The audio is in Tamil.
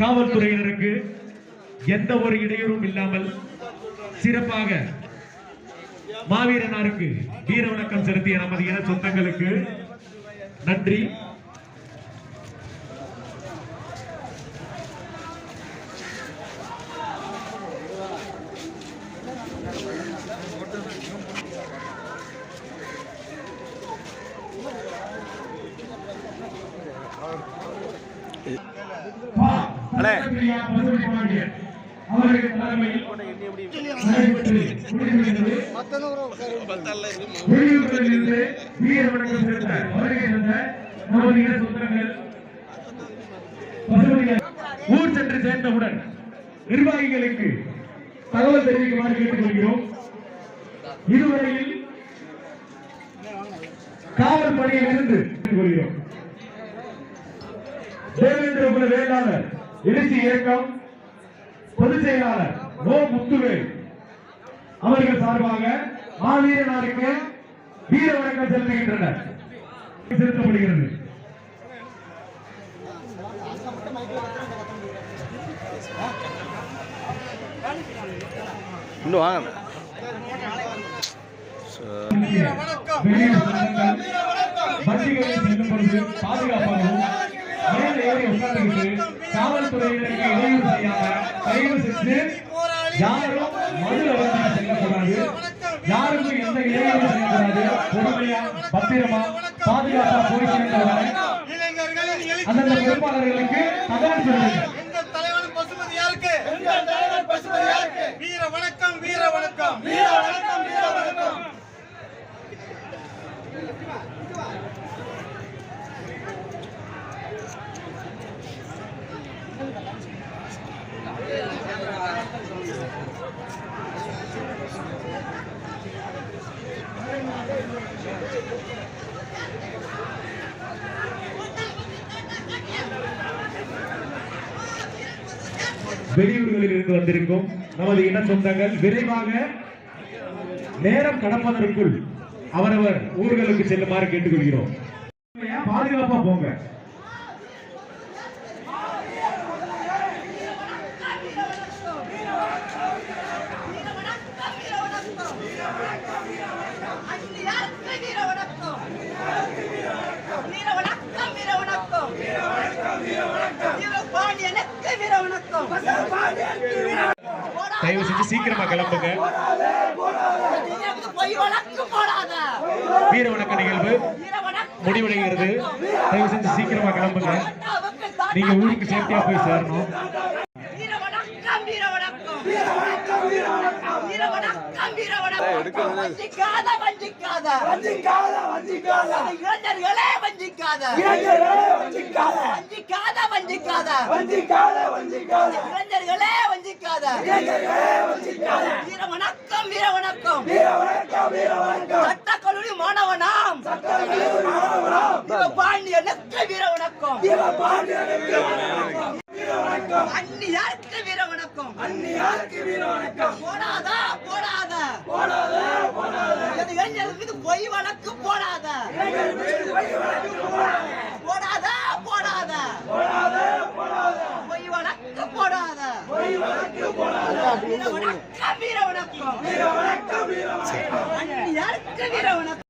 காவல்துறையினருக்கு எந்த ஒரு இடையூறும் இல்லாமல் சிறப்பாக மாவீரனாருக்கு வீர வணக்கம் செலுத்திய நமது இன சொந்தங்களுக்கு நன்றி அண்ணே. அவர்கள் தலைமையில் நடைபெற்று முடிந்திருக்கிறது. வெளியூர்களிலிருந்து வீர வணக்கம் செலுத்த வருகை தந்த நமது இன சொந்தங்கள் ஊர் சென்று சேர்ந்தவுடன் நிர்வாகிகளுக்கு தகவல் தெரிவிக்குமாறு கேட்டுக்கொள்கிறோம். இதுவரையில் காவல் பணியில் இருந்து கொள்கிறோம் தேவேந்திர குல வேளாளர் எழுச்சி இயக்கம் பொதுச் செயலாளர் நோ முத்துவேல் அவர்கள் சார்பாக மாவீரனாருக்கு வீர வணக்கம் செலுத்துகின்றனர். செலுத்தப்படுகிறது. இன்னும் வாங்க. பாதுகாப்பாகவும் மேலே காவல்துறையினருக்கு இடையூறு செய்யாம தயவு செஞ்சு யாரும் செல்லக்கூடாது யாருக்கும் எந்த இடையூறு செய்யக்கூடாது பொறுமையா பத்திரமா பாதுகாப்பா போய் அந்தந்த பொறுப்பாளர்களுக்கு தகவல் சொல்லுங்க தலைவன் வீர வணக்கம் வீர வணக்கம் வீர வணக்கம். வெளியூர்களில் இருந்து வந்திருக்கும் நமது இன சொந்தங்கள் விரைவாக நேரம் கடப்பதற்குள் அவரவர் ஊர்களுக்கு செல்லுமாறு கேட்டுக்கொள்கிறோம். பாதுகாப்பா போங்க. தயவு செஞ்சு சீக்கிரமா கிளம்புங்க. வீர வணக்க நிகழ்வு முடிவடைகிறது. தயவு செஞ்சு சீக்கிரமா கிளம்புங்க. நீங்க ஊருக்கு சேஃப்டியா போய் சேரணும் வஞ்சிக்காத வஞ்சிக்காத. வஞ்சிக்காத வஞ்சிக்காத. இளைஞர்களே வஞ்சிக்காத. வஞ்சிக்காத. வஞ்சிக்காத வஞ்சிக்காத. வஞ்சிக்காத இளைஞர்களே வஞ்சிக்காத. வீர வணக்கம் வீர வணக்கம் வீர வணக்கம் வீர வணக்கம் சட்ட கல்லூரி மாணவனாம் பாண்டியனுக்கு வீர வணக்கம் வீர வணக்கம் அந்நியாருக்கு வீர வணக்கம். போடாதா போடாத. போடாத போடாத. இளைஞர்கள் மீது பொய் வழக்கு போடாத. போடாத. போடாத பொய் வழக்கு போடாத. வீர வணக்கம் வீர வணக்கம். அந்நியாருக்கு வீர வணக்கம்.